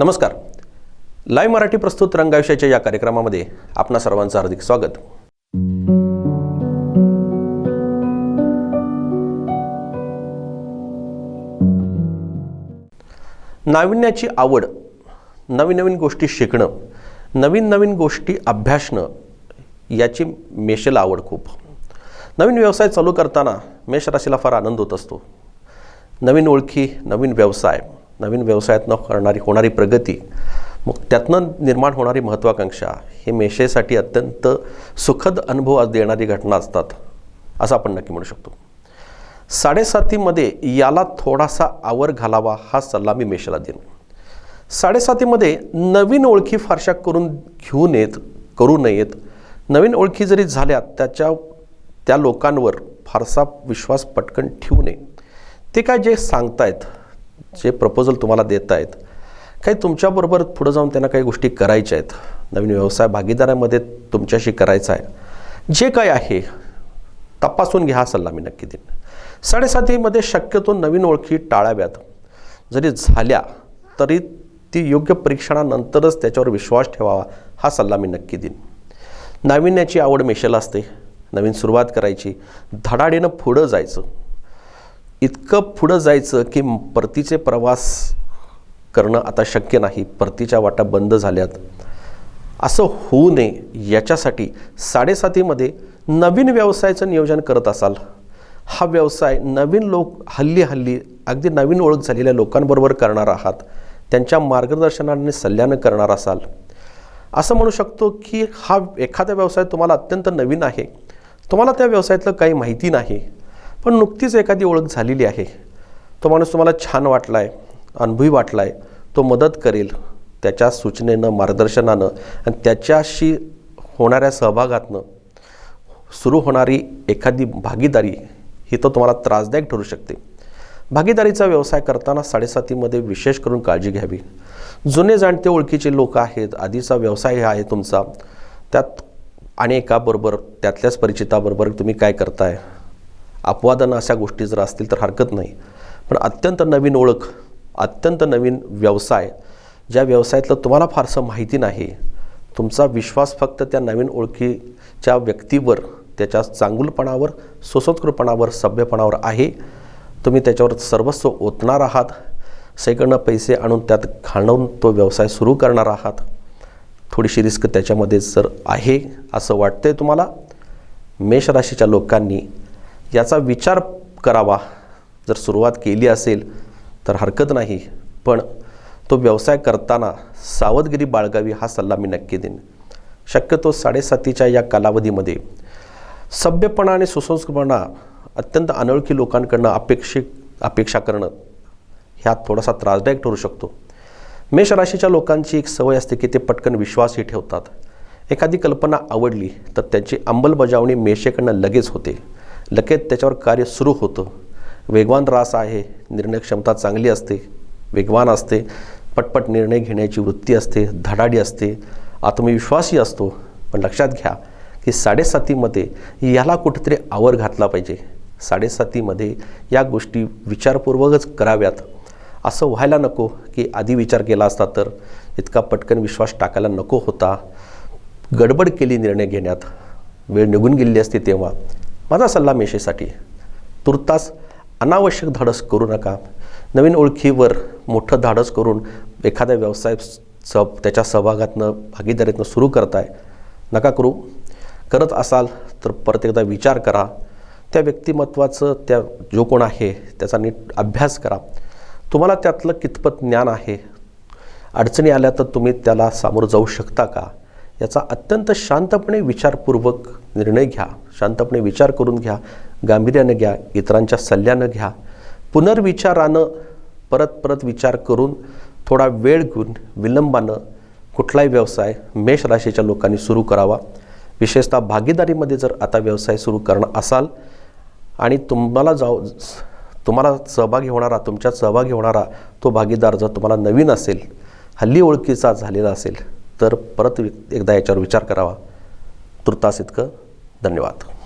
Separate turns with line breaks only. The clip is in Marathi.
नमस्कार. लाईव्ह मराठी प्रस्तुत रंगाविषयाच्या या कार्यक्रमामध्ये आपणा सर्वांचं हार्दिक स्वागत. नाविन्याची आवड नवीन नवीन गोष्टी शिकणं नवीन नवीन गोष्टी अभ्यासणं याची मेषेला आवड खूप. नवीन व्यवसाय चालू करताना मेष राशीला फार आनंद होत असतो. नवीन ओळखी नवीन व्यवसाय. नवीन व्यवसायातनं करणारी होणारी प्रगती मग त्यातनं निर्माण होणारी महत्त्वाकांक्षा हे मेषेसाठी अत्यंत सुखद अनुभव आज देणारी घटना असतात असं आपण नक्की म्हणू शकतो. साडेसातीमध्ये याला थोडासा आवर घालावा हा सल्ला मी मेषाला देईन. साडेसातीमध्ये नवीन ओळखी फारशा करून घेऊ नयेत करू नयेत. नवीन ओळखी जरी झाल्या त्याच्या त्या लोकांवर फारसा विश्वास पटकन ठेवू नये. ते काय जे सांगतायत जे प्रपोजल तुम्हाला देत आहेत काही तुमच्याबरोबर पुढं जाऊन त्यांना काही गोष्टी करायच्या आहेत. नवीन व्यवसाय भागीदारामध्ये तुमच्याशी करायचा आहे. जे काय आहे तपासून घ्या सल्ला मी नक्की देईन. साडेसातीमध्ये शक्यतो नवीन ओळखी टाळाव्यात. जरी झाल्या तरी ती योग्य परीक्षणानंतरच त्याच्यावर विश्वास ठेवावा हा सल्ला मी नक्की देईन. नाविन्याची आवड मेशेल असते. नवीन सुरुवात करायची. धडाडीनं पुढं जायचं. इतकं पुढं जायचं की परतीचे प्रवास करणं आता शक्य नाही. परतीच्या वाटा बंद झाल्यात. असं होऊ नये याच्यासाठी साडेसातीमध्ये नवीन व्यवसायाचं नियोजन करत असाल. हा व्यवसाय नवीन लोक हल्ली हल्ली अगदी नवीन ओळख झालेल्या लोकांबरोबर करणार आहात. त्यांच्या मार्गदर्शनाने सल्ल्यानं करणार असाल. असं म्हणू शकतो की हा एखादा व्यवसाय तुम्हाला अत्यंत नवीन आहे. तुम्हाला त्या व्यवसायातलं काही माहिती नाही. पण नुकतीच एखादी ओळख झालेली आहे. तो माणूस तुम्हाला छान वाटला आहे अनुभवी वाटला आहे तो मदत करेल त्याच्या सूचनेनं मार्गदर्शनानं आणि त्याच्याशी होणाऱ्या सहभागातनं सुरू होणारी एखादी भागीदारी ही तर तुम्हाला त्रासदायक ठरू शकते. भागीदारीचा व्यवसाय करताना साडेसातीमध्ये विशेष करून काळजी घ्यावी. जुने जाणते ओळखीचे लोक आहेत आधीचा व्यवसाय आहे तुमचा. त्यात आणि एकाबरोबर त्यातल्याच परिचिताबरोबर तुम्ही काय करताय? अपवादानं अशा गोष्टी जर असतील तर हरकत नाही. पण अत्यंत नवीन ओळख अत्यंत नवीन व्यवसाय ज्या व्यवसायातलं तुम्हाला फारसं माहिती नाही तुमचा विश्वास फक्त त्या नवीन ओळखीच्या व्यक्तीवर त्याच्या चांगुलपणावर सुसंस्कृतपणावर सभ्यपणावर आहे. तुम्ही त्याच्यावर सर्वस्व ओतणार आहात. सगळीकडनं पैसे आणून त्यात घालून तो व्यवसाय सुरू करणार आहात. थोडीशी रिस्क त्याच्यामध्ये जर आहे असं वाटतंय तुम्हाला मेष राशीच्या लोकांनी याचा विचार करावा. जर सुरुवात केली असेल तर हरकत नाही. पण तो व्यवसाय करताना सावधगिरी बाळगावी हा सल्ला मी नक्की देईन. शक्यतो साडेसातीच्या या कालावधीमध्ये सभ्यपणा आणि सुसंस्कृतपणा अत्यंत अनोळखी लोकांकडनं अपेक्षित अपेक्षा करणं ह्या थोडासा त्रासदायक ठरू शकतो. मेष राशीच्या लोकांची एक सवय असते की ते पटकन विश्वासही ठेवतात. एखादी कल्पना आवडली तर त्याची अंमलबजावणी मेषेकडनं लगेच होते. लगेच त्याच्यावर कार्य सुरू होतं. वेगवान रास आहे निर्णय क्षमता चांगली असते वेगवान असते पटपट निर्णय घेण्याची वृत्ती असते धडाडी असते आत्मविश्वासही असतो. पण लक्षात घ्या की साडेसातीमध्ये याला कुठेतरी आवर घातला पाहिजे. साडेसातीमध्ये या गोष्टी विचारपूर्वकच कराव्यात. असं व्हायला नको की आधी विचार केला असता तर. इतका पटकन विश्वास टाकायला नको होता. गडबड केली निर्णय घेण्यात. वेळ निघून गेलेली असते तेव्हा. माझा सल्ला मेषेसाठी तुर्तास अनावश्यक धाडस करू नका. नवीन ओळखीवर मोठं धाडस करून एखादा व्यवसाय स त्याच्या सहभागातनं भागीदारीतनं सुरू करताय नका करू. करत असाल तर परत एकदा विचार करा. त्या व्यक्तिमत्वाचं त्या जो कोण आहे त्याचा नीट अभ्यास करा. तुम्हाला त्यातलं कितपत ज्ञान आहे? अडचणी आल्या तर तुम्ही त्याला सामोरं जाऊ शकता का? याचा अत्यंत शांतपणे विचारपूर्वक निर्णय घ्या. शांतपणे विचार करून घ्या. गांभीर्यानं घ्या. इतरांच्या सल्ल्यानं घ्या. पुनर्विचारानं परत परत विचार करून थोडा वेळ घेऊन विलंबानं कुठलाही व्यवसाय मेष राशीच्या लोकांनी सुरू करावा. विशेषतः भागीदारीमध्ये जर आता व्यवसाय सुरू करणं असाल आणि तुम्हाला जाऊ तुम्हाला सहभागी होणारा तुमच्यात सहभागी होणारा तो भागीदार जर तुम्हाला नवीन असेल हल्ली ओळखीचा झालेला असेल तर परत एकदा याच्यावर विचार करावा. तुर्तास इतकं धन्यवाद.